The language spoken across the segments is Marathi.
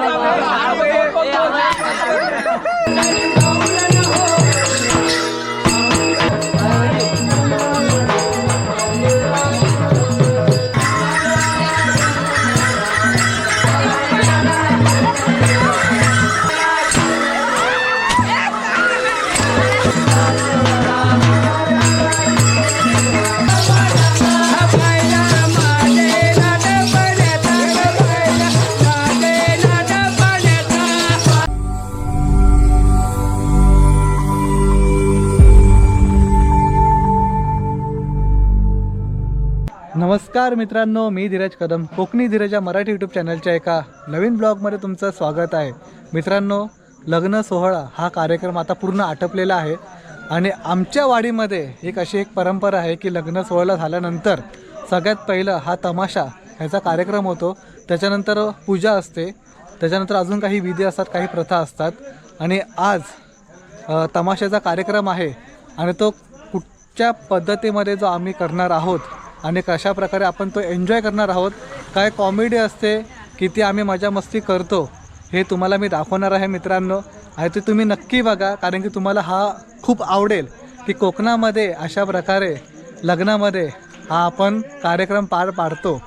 negócio. नमस्कार मित्रांनो मी धीरज कदम कोकणी धीरज या मराठी यूट्यूब चॅनलच्या एका नवीन ब्लॉगमध्ये तुमचं स्वागत आहे. मित्रांनो लग्न सोहळा हा कार्यक्रम आता पूर्ण आटपलेला आहे आणि आमच्या वाडीमध्ये एक अशी एक परंपरा आहे की लग्न सोहळा झाल्यानंतर सगळ्यात पहिलं हा तमाशा ह्याचा कार्यक्रम होतो. त्याच्यानंतर पूजा असते. त्याच्यानंतर अजून काही विधी असतात काही प्रथा असतात. आणि आज तमाशाचा कार्यक्रम आहे आणि तो कुठच्या पद्धतीमध्ये जो आम्ही करणार आहोत आणि कशा प्रकारे आपण तो एन्जॉय करणार आहोत काय कॉमेडी असते किती आम्ही मजा मस्ती करतो हे तुम्हाला मी दाखवणार आहे मित्रांनो. आणि ते तुम्ही नक्की बघा कारण की तुम्हाला हा खूप आवडेल की कोकणामध्ये अशा प्रकारे लग्नामध्ये हा आपण कार्यक्रम पार पाडतो.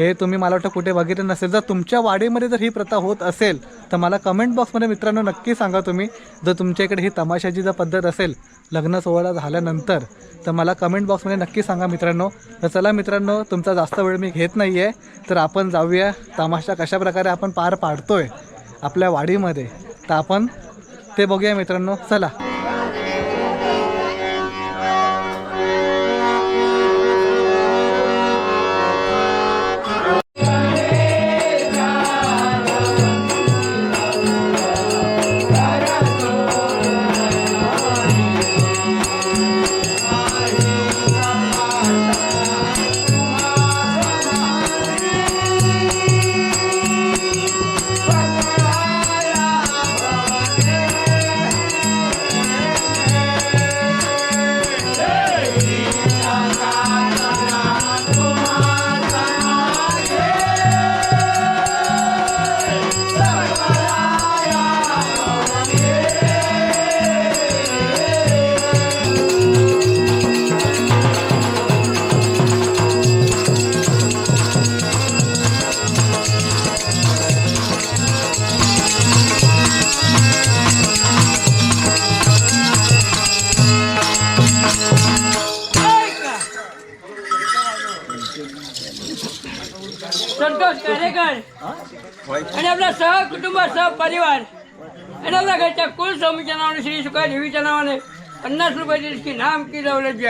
हे तुम्ही मला वाटतं कुठे बघितलं नसेल. जर तुमच्या वाडीमध्ये जर ही प्रथा होत असेल तर मला कमेंट बॉक्समध्ये मित्रांनो नक्की सांगा तुम्ही. जर तुमच्या इकडे ही तमाशाची जर पद्धत असेल लग्न सोहळा झाल्यानंतर तर मला कमेंट बॉक्समध्ये नक्की सांगा मित्रांनो. तर चला मित्रांनो तुमचा जास्त वेळ मी घेत नाही आहे तर आपण जाऊया. तमाशा कशा प्रकारे आपण पार पाडतोय आपल्या वाडीमध्ये. तर आपण ते बघूया मित्रांनो. चला. आणि आपल्या कुल स्वामीच्या नावाने श्री सुखा देवीच्या नावाने पन्नास रुपयाची नाम की दौलत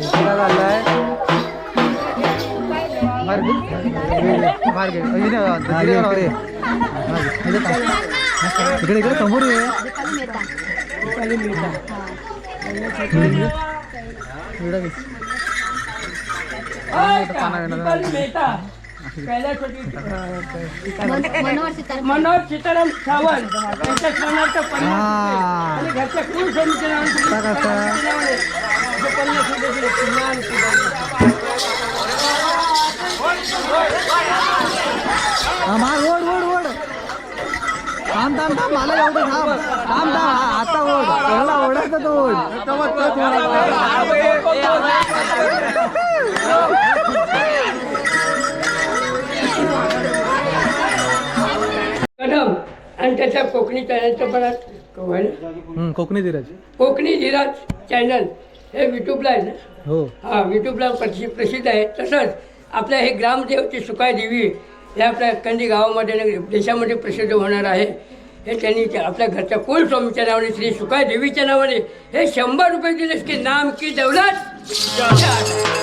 झालंय. इकडे समोर ये. मनोहर सीताराम सावंत. यांच्या पन्नास घरच्या कुल हा, मार ओढ ओढ ओढ. थांब थांब थांब मला एवढं थांब. थांब थांब. आता ओढ. ओढायचं तो ओढ. कदम. आणि त्याच्या कोकणी चॅनलचं. हम्म, कोकणी धीरज. कोकणी धीराज चॅनल. हे विठूबला आहे ना? हो. हा विठूबला प्रसिद्ध प्रसिद्ध आहे. तसंच आपल्या हे ग्रामदेवची सुकाय देवी हे आपल्या कंदी गावामध्ये देशामध्ये प्रसिद्ध होणार आहे. हे त्यांनी आपल्या घरच्या कुलस्वामीच्या नावाने श्री सुकाय देवीच्या नावाने हे शंभर रुपये दिलेस की नाम की दौलत दौलत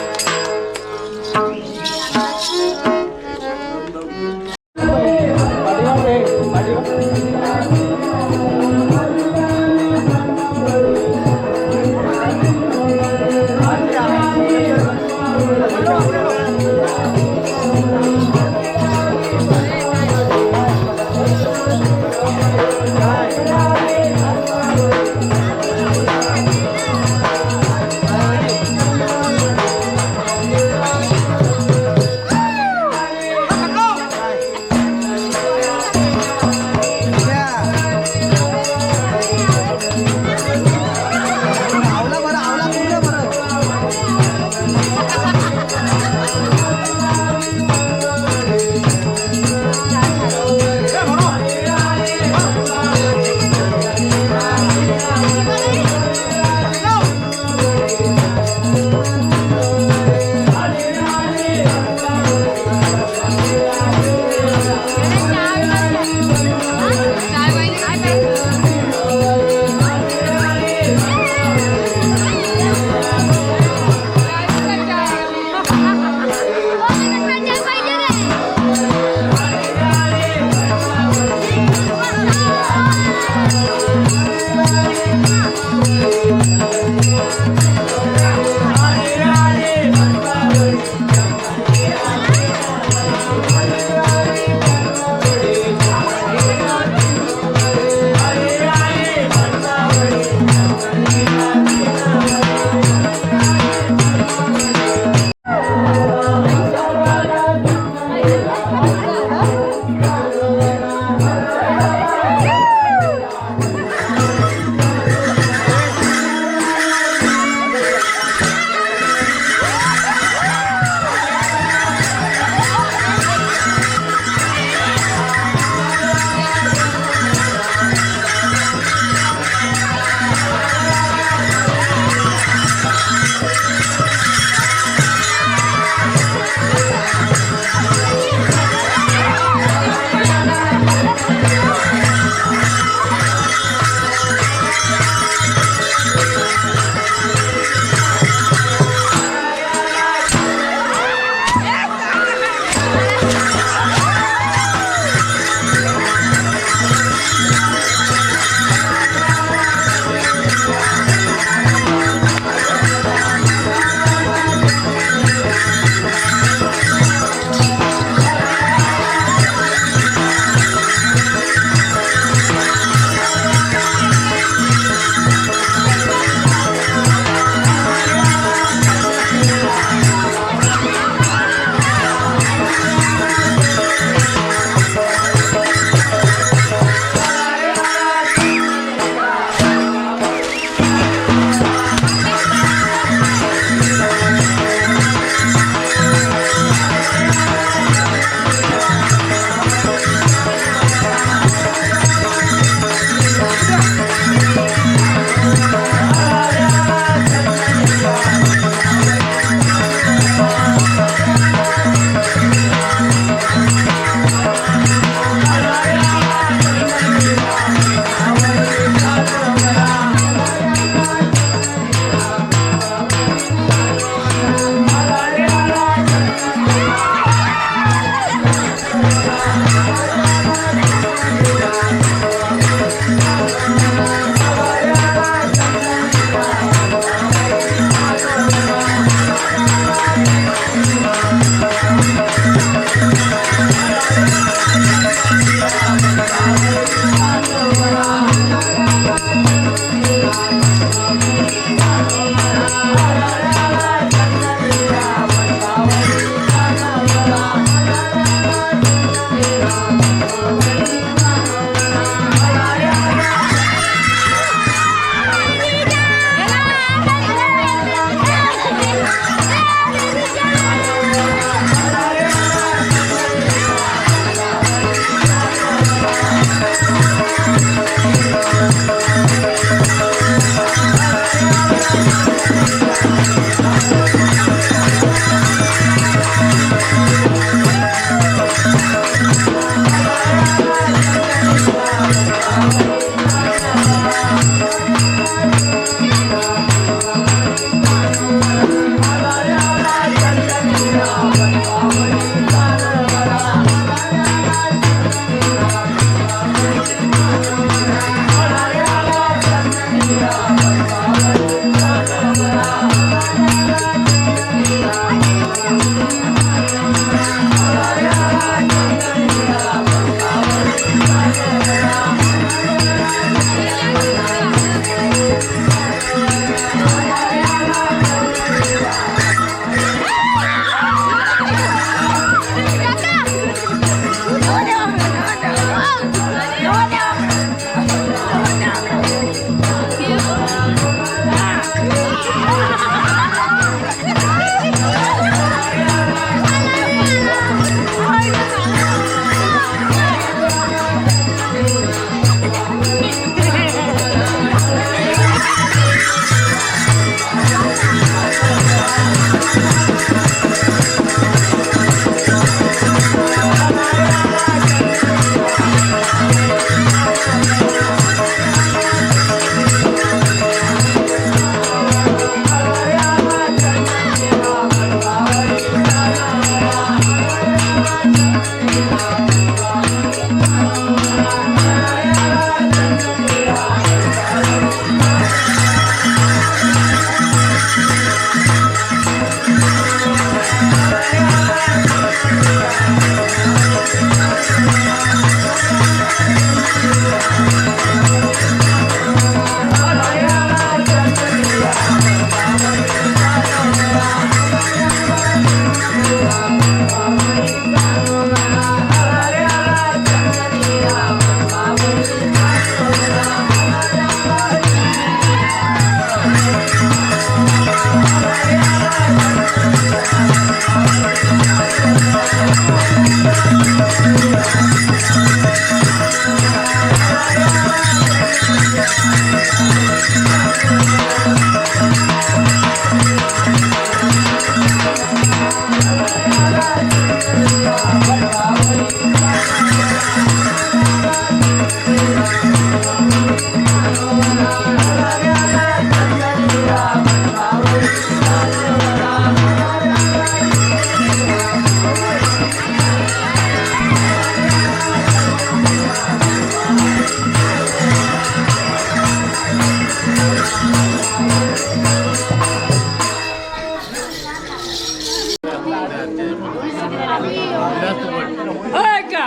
होय का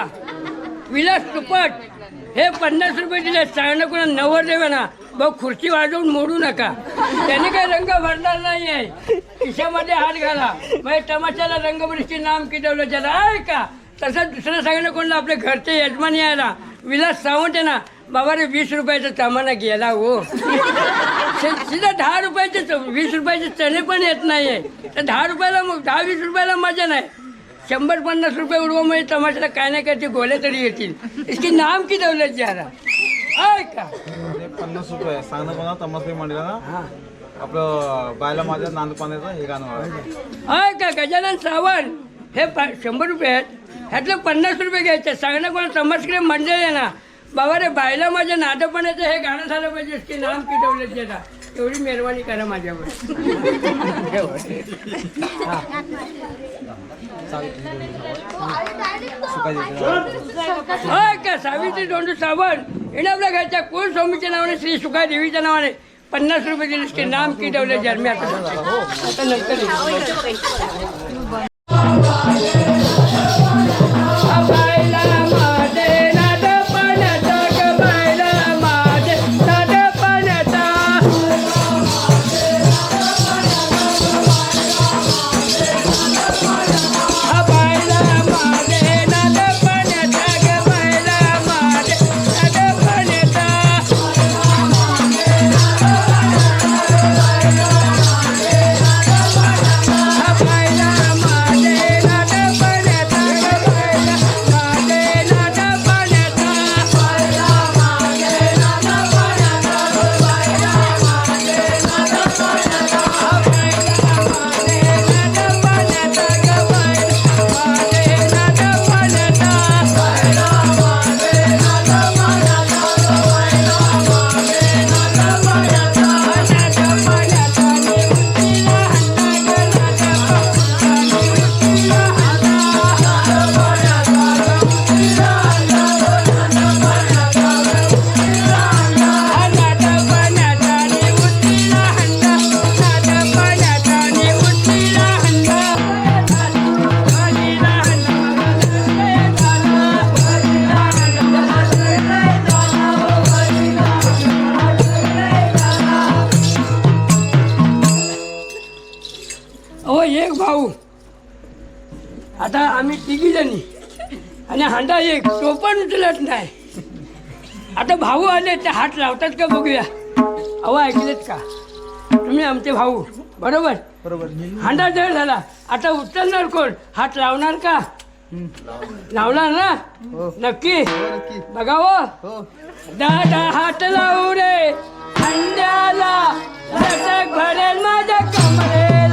विलास तुपट हे पन्नास रुपये दिले चांगलं कोणा नवर देवे ना बघ खुर्ची वाजवून मोडू नका. त्याने काही रंग भरणार नाही आहे खिशामध्ये हात घाला. मग तमाशाला रंगभरीचे नाम किटवलं ज्याला. आहे का तसं दुसरं सांगणं कोणाला आपल्या घरचे यजमान यायला विलास सावंत आहे ना बाबा रे वीस रुपयाचा सामाना गेला हो. सीधा दहा रुपयाचे वीस रुपयाचे चणे पण येत नाही आहे तर दहा रुपयाला मग दहा वीस रुपयाला मजा नाही. शंभर पन्नास रुपये उडवामुळे तमाशाला काय नाही काय ते गोले तरी येतील. इसकी नाम की दौलत जरा? आहे का? पन्नास रुपये सांगणं कोणा तमासरी मंडळा ना. हा. आपलं बायला माझ्या नांदपाण्याचं हे गाणं. आहे का? गजानन सावंत. हे प शंभर रुपये आहेत. ह्यातले पन्नास रुपये घ्यायचे. सांगणं कोणा तमासकडे मंडळ आहे ना. बाबा रे बायला माझ्या नादपणाचं हे गाणं झालं पाहिजे. इसकी नाम की दौलत जरा. एवढी मेहरबानी करा माझ्यावर. हा का सावित्री दोन सावंत. हिने आपल्या घरच्या कुल स्वामीच्या नावाने? श्री सुखा देवीच्या नावाने. पन्नास रुपये दिले नाम की ठेवले जन्मी आता नंतर उचलत नाही. आता भाऊ आले ते हात लावतात का बघूया. अहो ऐकलेत का? तुम्ही आमचे भाऊ बरोबर? बरोबर. हांडा जळ झाला. आता उचलणार कोण? हात लावणार का? लावणार ना? नक्की? बघा हो. दादा हात लावू रे. हंड्याला भरेल माझ्या कमरेला.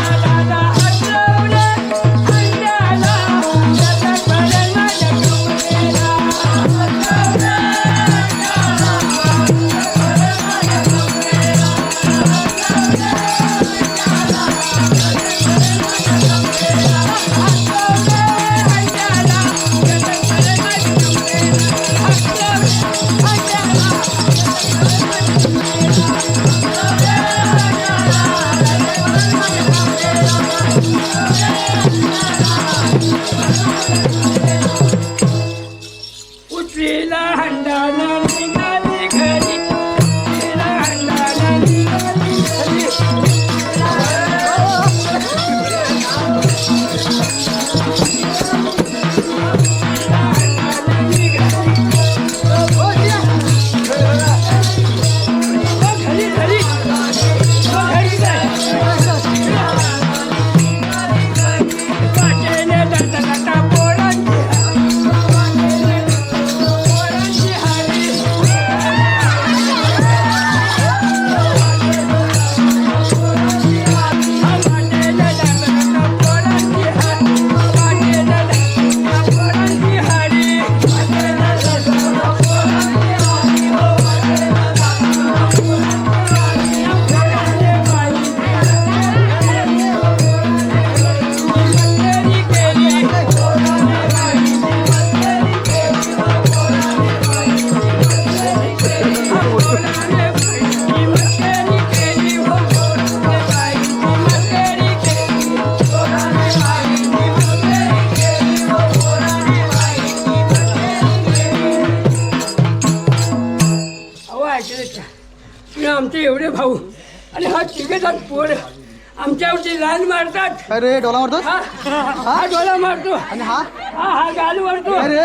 मारतात. अरे डोला मारतो हा. डोला मारतो. आणि हा? हा हा गाल मारतो. अरे.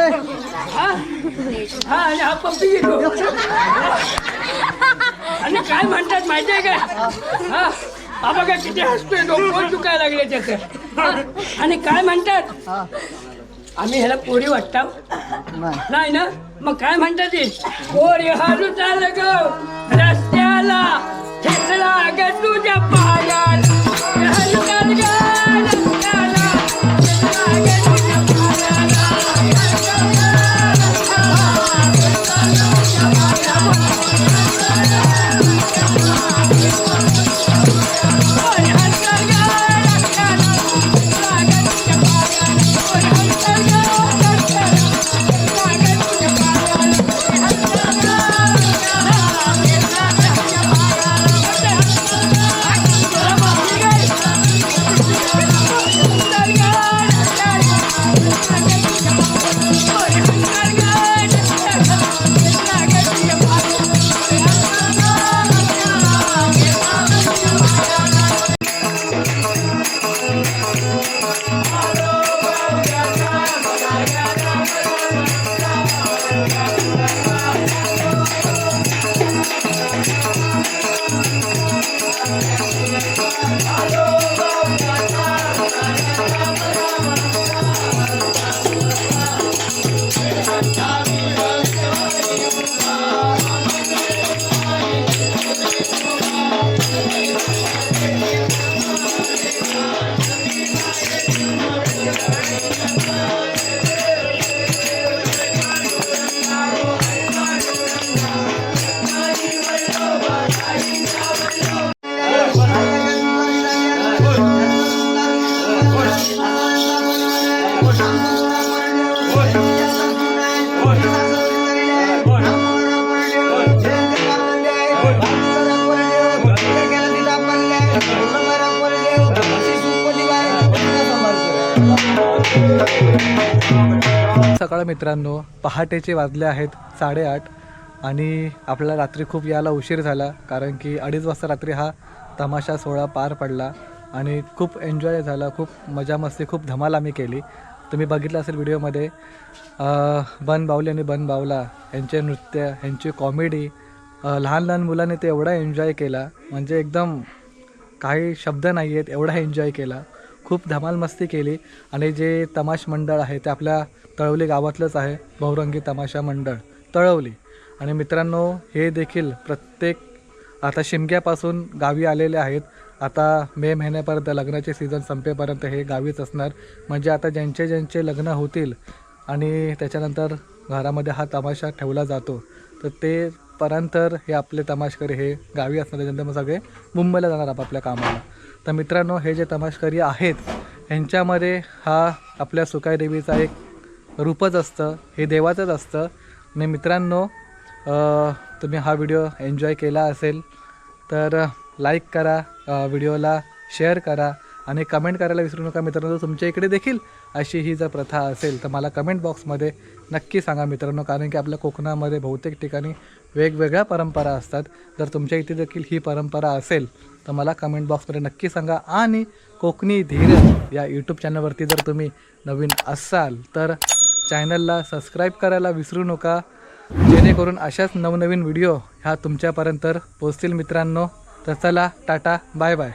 हा. हा आणि हा पप्पी घेतो. आणि काय म्हणतात माहितीये का? हा. हा बघा किती हसतोय डोकं दुखायला लागले त्याचं. आणि काय म्हणतात? आम्ही ह्याला पोरी वाटता नाही. ना? मग काय म्हणतात ते पोरी हालू चाल ग. रस्त्याला ठेचला ग तुझ्या पायात मित्रांनो पहाटेचे वाजले आहेत साडेआठ आणि आपला रात्री खूप यायला उशीर झाला कारण की अडीच वाजता रात्री हा तमाशा सोहळा पार पडला आणि खूप एन्जॉय झाला खूप मजा मस्ती खूप धमाल आम्ही केली. तुम्ही बघितलं असेल व्हिडिओमध्ये बन बावली आणि बन बावला यांचे नृत्य यांची कॉमेडी लहान लहान मुलांनी ते एवढा एन्जॉय केला म्हणजे एकदम काही शब्द नाही आहेत एवढा एन्जॉय केला. खूप धमाल मस्ती केली आणि जे तमाश मंडळ आहे ते आपल्या तळवली गावातलंच आहे बहुरंगी तमाशा मंडळ तळवली. आणि मित्रांनो हे देखील प्रत्येक आता शिमग्यापासून गावी आलेले आहेत. आता मे महिन्यापर्यंत लग्नाचे सीझन संपेपर्यंत हे गावीच असणार. म्हणजे आता ज्यांचे ज्यांचे लग्न होतील आणि त्याच्यानंतर घरामध्ये हा तमाशा ठेवला जातो तर ते पर्यंतर हे आपले तमाशकरी हे गावी असणार त्याच्यानंतर मग सगळे मुंबईला जाणार आपापल्या कामाला. तर मित्रांनो हे जे तमाशकरी आहेत ह्यांच्यामध्ये हा आपल्या सुकाई देवीचा एक रूपच असतं हे देवाचंच असतं. आणि मित्रांनो तुम्ही हा व्हिडिओ एन्जॉय केला असेल तर लाईक करा व्हिडिओला शेअर करा आणि कमेंट करायला विसरू नका. मित्रांनो तुमच्या इकडे देखील अशी ही जर प्रथा असेल तर मला कमेंट बॉक्समध्ये नक्की सांगा मित्रांनो कारण की आपल्या कोकणामध्ये बहुतेक ठिकाणी वेगवेगळ्या परंपरा असतात. जर तुमच्या इथे देखील ही परंपरा असेल तर मला कमेंट बॉक्समध्ये नक्की सांगा. आणि कोकणी धीरज या यूट्यूब चॅनलवरती जर तुम्ही नवीन असाल तर चॅनलला सबस्क्राईब करायला विसरू नका. जेणेकरून अशाच नवनवीन व्हिडिओ ह्या तुमच्यापर्यंत पोचतील मित्रांनो. तर चला टाटा बाय बाय.